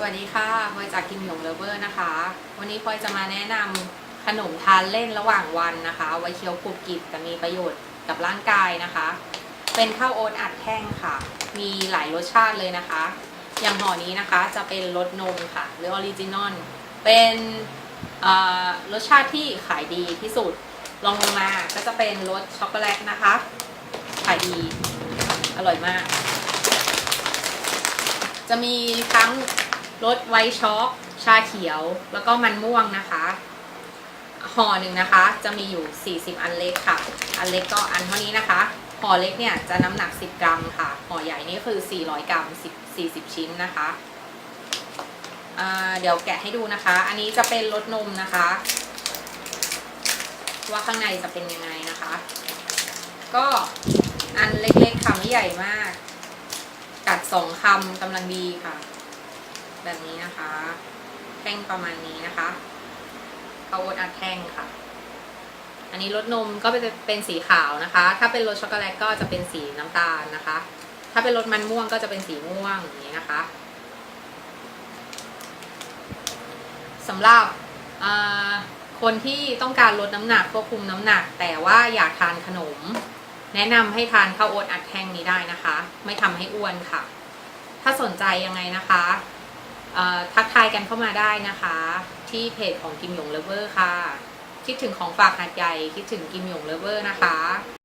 สวัสดีค่ะพลอยจากกิมหยงเลเวอร์นะคะ วันนี้พลอยจะมาแนะนำขนมทานเล่นระหว่างวันนะคะ ไว้เคี้ยวกรุบกริบแต่มีประโยชน์กับร่างกายนะคะ เป็นข้าวโอ๊ตอัดแห้งค่ะ มีหลายรสชาติเลยนะคะ อย่างห่อนี้นะคะจะเป็นรสนมค่ะ หรือออริจินอล เป็นรสชาติที่ขายดีที่สุดลองลงมาก็จะเป็นรสช็อกโกแลตนะคะ ขายดี อร่อยมาก จะมีทั้ง รสไวท์ช็อกชาเขียว แล้วก็มันม่วงนะคะห่อหนึ่งนะคะ จะมีอยู่ 40 อันเล็กค่ะ อันเล็กก็อันเท่านี้นะคะห่อเล็กเนี่ยจะน้ำหนัก 10 กรัมค่ะห่อใหญ่นี่คือ 400 กรัม10 40 ชิ้นนะคะเดี๋ยวแกะให้ดูนะคะ อันนี้จะเป็นรสนมนะคะ ว่าข้างในจะเป็นยังไงนะคะ ก็อันเล็กๆค่ะไม่ใหญ่มาก กัดสองคำกำลังดีค่ะ แบบนี้นะคะ แท่งประมาณนี้นะคะข้าวโอ๊ตอัดแท่งค่ะ อันนี้รสนมก็จะเป็นสีขาวนะคะ ถ้าเป็นรสช็อกโกแลตก็จะเป็นสีน้ำตาลนะคะ ถ้าเป็นรสมันม่วงก็จะเป็นสีม่วงอย่างนี้นะคะสำหรับคนที่ต้องการลดน้ำหนักควบคุมน้ำหนัก แต่ว่าอยากทานขนม แนะนำให้ทานข้าวโอ๊ตอัดแท่งนี้ได้นะคะ ไม่ทำให้อ้วนค่ะ ถ้าสนใจยังไงนะคะ ทักทายกันเข้ามาได้นะคะ ที่เพจของกิมหยงเลเวอร์ค่ะ คิดถึงของฝากหาดใหญ่คิดถึงกิมหยงเลเวอร์นะคะ